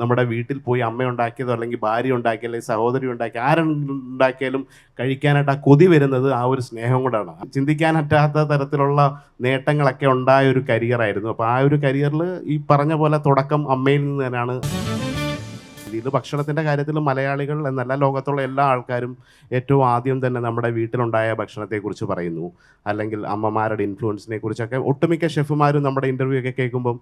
നമ്മുടെ വീട്ടിൽ പോയി അമ്മ ഉണ്ടാക്കിയതോ അല്ലെങ്കിൽ ഭാര്യ ഉണ്ടാക്കിയ അല്ലെങ്കിൽ സഹോദരി ഉണ്ടാക്കി ആരുണ്ടാക്കിയാലും കഴിക്കാനായിട്ട് ആ കൊതി വരുന്നത് ആ ഒരു സ്നേഹം കൊണ്ടാണ്. ചിന്തിക്കാൻ പറ്റാത്ത തരത്തിലുള്ള നേട്ടങ്ങളൊക്കെ ഉണ്ടായ ഒരു കരിയറായിരുന്നു. അപ്പോൾ ആ ഒരു കരിയറിൽ ഈ പറഞ്ഞ പോലെ തുടക്കം അമ്മയിൽ നിന്ന് തന്നെയാണ് ഇത് ഭക്ഷണത്തിന്റെ കാര്യത്തിൽ മലയാളികൾ എന്നല്ല ലോകത്തുള്ള എല്ലാ ആൾക്കാരും ഏറ്റവും ആദ്യം തന്നെ നമ്മുടെ വീട്ടിലുണ്ടായ ഭക്ഷണത്തെക്കുറിച്ച് പറയുന്നു. അല്ലെങ്കിൽ അമ്മമാരുടെ ഇൻഫ്ലുവൻസിനെ കുറിച്ചൊക്കെ ഒട്ടുമിക്ക ഷെഫുമാരും നമ്മുടെ ഇന്റർവ്യൂ ഒക്കെ കേൾക്കുമ്പം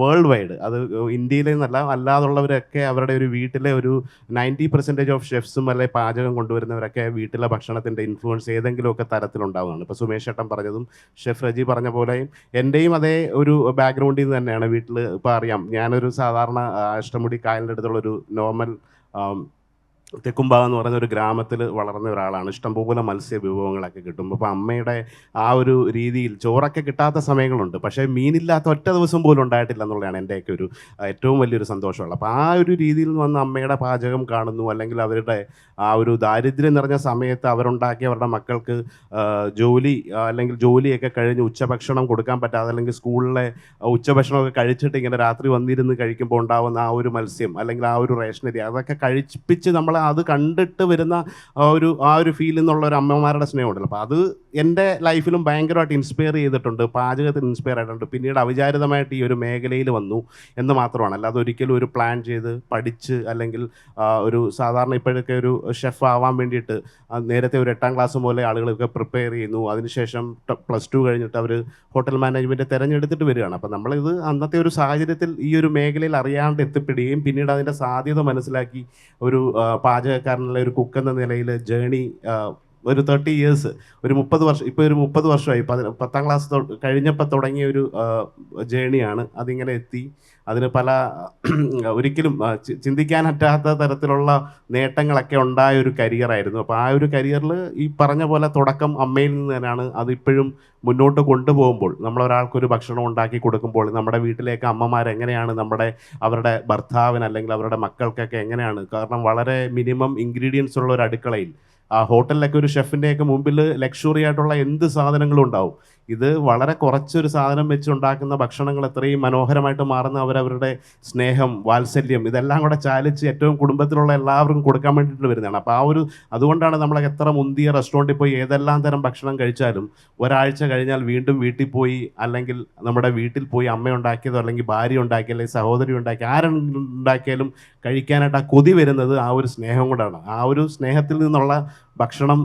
വേൾഡ് വൈഡ് അത് ഇന്ത്യയിലെ നിന്നല്ല അല്ലാതുള്ളവരൊക്കെ അവരുടെ ഒരു വീട്ടിലെ ഒരു നയന്റി പെർസെന്റേജ് ഓഫ് ഷെഫ്സും അല്ലെ പാചകം കൊണ്ടുവരുന്നവരൊക്കെ വീട്ടിലെ ഭക്ഷണത്തിന്റെ ഇൻഫ്ലുവൻസ് ഏതെങ്കിലുമൊക്കെ തരത്തിലുണ്ടാവുകയാണ്. ഇപ്പോൾ സുമേഷ് ചേട്ടൻ പറഞ്ഞതും ഷെഫ് റജി പറഞ്ഞ പോലെയും എന്റെയും അതേ ഒരു ബാക്ക്ഗ്രൗണ്ടിൽ നിന്ന് തന്നെയാണ് വീട്ടിൽ ഇപ്പോൾ അറിയാം ഞാനൊരു സാധാരണ അഷ്ടമുടി കായലിന്റെ അടുത്തുള്ളൊരു നോർമൽ തെക്കുംഭാഗം എന്ന് പറയുന്ന ഒരു ഗ്രാമത്തിൽ വളർന്ന ഒരാളാണ്. ഇഷ്ടംപോലെ മത്സ്യ വിഭവങ്ങളൊക്കെ കിട്ടും. അപ്പോൾ അമ്മയുടെ ആ ഒരു രീതിയിൽ ചോറൊക്കെ കിട്ടാത്ത സമയങ്ങളുണ്ട്. പക്ഷേ മീനില്ലാത്ത ഒറ്റ ദിവസം പോലും ഉണ്ടായിട്ടില്ല എന്നുള്ളതാണ് എന്റെയൊക്കെ ഒരു ഏറ്റവും വലിയൊരു സന്തോഷമുള്ളത്. അപ്പോൾ ആ ഒരു രീതിയിൽ വന്ന് അമ്മയുടെ പാചകം കാണുന്നു. അല്ലെങ്കിൽ അവരുടെ ആ ഒരു ദാരിദ്ര്യം നിറഞ്ഞ സമയത്ത് അവരുണ്ടാക്കിയ അവരുടെ മക്കൾക്ക് ജോലി അല്ലെങ്കിൽ ജോലിയൊക്കെ കഴിഞ്ഞ് ഉച്ചഭക്ഷണം കൊടുക്കാൻ പറ്റാതെ അല്ലെങ്കിൽ സ്കൂളിലെ ഉച്ചഭക്ഷണമൊക്കെ കഴിച്ചിട്ട് ഇങ്ങനെ രാത്രി വന്നിരുന്ന് കഴിക്കുമ്പോൾ ഉണ്ടാകുന്ന ആ ഒരു മത്സ്യം അല്ലെങ്കിൽ ആ ഒരു റേഷനറി അതൊക്കെ കഴിപ്പിച്ച് നമ്മൾ അത് കണ്ടിട്ട് വരുന്ന ആ ഒരു ആ ഒരു ഫീൽ എന്നുള്ള ഒരു അമ്മമാരുടെ സ്നേഹമുണ്ടല്ലോ. അപ്പോൾ അത് എന്റെ ലൈഫിലും ഭയങ്കരമായിട്ട് ഇൻസ്പയർ ചെയ്തിട്ടുണ്ട് പാചകത്തിൽ ഇൻസ്പയർ ആയിട്ടുണ്ട്. പിന്നീട് അവിചാരിതമായിട്ട് ഈ ഒരു മേഖലയിൽ വന്നു എന്ന് മാത്രമാണ്. അല്ലാതെ ഒരിക്കലും ഒരു പ്ലാൻ ചെയ്ത് പഠിച്ച് അല്ലെങ്കിൽ ഒരു സാധാരണ ഇപ്പോഴൊക്കെ ഒരു ഷെഫ് ആവാൻ വേണ്ടിയിട്ട് നേരത്തെ ഒരു എട്ടാം ക്ലാസ് പോലെ ആളുകളൊക്കെ പ്രിപ്പയർ ചെയ്യുന്നു. അതിനുശേഷം പ്ലസ് ടു കഴിഞ്ഞിട്ട് അവർ ഹോട്ടൽ മാനേജ്മെന്റ് തിരഞ്ഞെടുത്തിട്ട് വരികയാണ്. അപ്പോൾ നമ്മളിത് അന്നത്തെ ഒരു സാഹചര്യത്തിൽ ഈ ഒരു മേഖലയിൽ അറിയാണ്ട് എത്തിപ്പെടുകയും പിന്നീട് അതിന്റെ സാധ്യത മനസ്സിലാക്കി ഒരു പാചകക്കാരനുള്ള ഒരു കുക്ക് എന്ന നിലയിൽ ജേണി ഒരു തേർട്ടി ഇയേഴ്സ് ഒരു മുപ്പത് വർഷം ഇപ്പോൾ ഒരു മുപ്പത് വർഷമായി. പതി പത്താം ക്ലാസ് കഴിഞ്ഞപ്പോൾ തുടങ്ങിയ ഒരു ജേണിയാണ് അതിങ്ങനെ എത്തി. അതിന് പല ഒരിക്കലും ചിന്തിക്കാൻ പറ്റാത്ത തരത്തിലുള്ള നേട്ടങ്ങളൊക്കെ ഉണ്ടായ ഒരു കരിയറായിരുന്നു അപ്പോൾ ആ ഒരു കരിയറിൽ ഈ പറഞ്ഞ പോലെ തുടക്കം അമ്മയിൽ നിന്ന് തന്നെയാണ്. അതിപ്പോഴും മുന്നോട്ട് കൊണ്ടുപോകുമ്പോൾ നമ്മളൊരാൾക്കൊരു ഭക്ഷണം ഉണ്ടാക്കി കൊടുക്കുമ്പോൾ നമ്മുടെ വീട്ടിലേക്ക് അമ്മമാരെങ്ങനെയാണ് നമ്മുടെ അവരുടെ ഭർത്താവിന് അല്ലെങ്കിൽ അവരുടെ മക്കൾക്കൊക്കെ എങ്ങനെയാണ്? കാരണം വളരെ മിനിമം ഇൻഗ്രീഡിയൻസ് ഉള്ള ഒരു അടുക്കളയിൽ ആ ഹോട്ടലിലൊക്കെ ഒരു ഷെഫിന്റെയൊക്കെ മുമ്പിൽ ലക്ഷറി ആയിട്ടുള്ള എന്ത് സാധനങ്ങളും ഉണ്ടാവും. ഇത് വളരെ കുറച്ചൊരു സാധനം വെച്ച് ഉണ്ടാക്കുന്ന ഭക്ഷണങ്ങൾ എത്രയും മനോഹരമായിട്ട് മാറുന്ന അവരവരുടെ സ്നേഹം വാത്സല്യം ഇതെല്ലാം കൂടെ ചാലിച്ച് ഏറ്റവും കുടുംബത്തിലുള്ള എല്ലാവർക്കും കൊടുക്കാൻ വേണ്ടിയിട്ട് വരുന്നതാണ്. അപ്പോൾ ആ ഒരു അതുകൊണ്ടാണ് നമ്മൾ എത്ര മുന്തിയ റെസ്റ്റോറന്റിൽ പോയി ഏതെല്ലാം തരം ഭക്ഷണം കഴിച്ചാലും ഒരാഴ്ച കഴിഞ്ഞാൽ വീണ്ടും വീട്ടിൽ പോയി അല്ലെങ്കിൽ നമ്മുടെ വീട്ടിൽ പോയി അമ്മ ഉണ്ടാക്കിയതോ അല്ലെങ്കിൽ ഭാര്യ ഉണ്ടാക്കിയ അല്ലെങ്കിൽ സഹോദരി ഉണ്ടാക്കി ഉണ്ടാക്കിയാലും കഴിക്കാനായിട്ട് ആ കൊതി വരുന്നത് ആ ഒരു സ്നേഹം കൊണ്ടാണ്. ആ ഒരു സ്നേഹത്തിൽ നിന്നുള്ള ഭക്ഷണം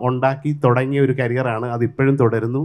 ഉണ്ടാക്കി തുടങ്ങിയ ഒരു കരിയറാണ് അതിപ്പോഴും തുടരുന്നു.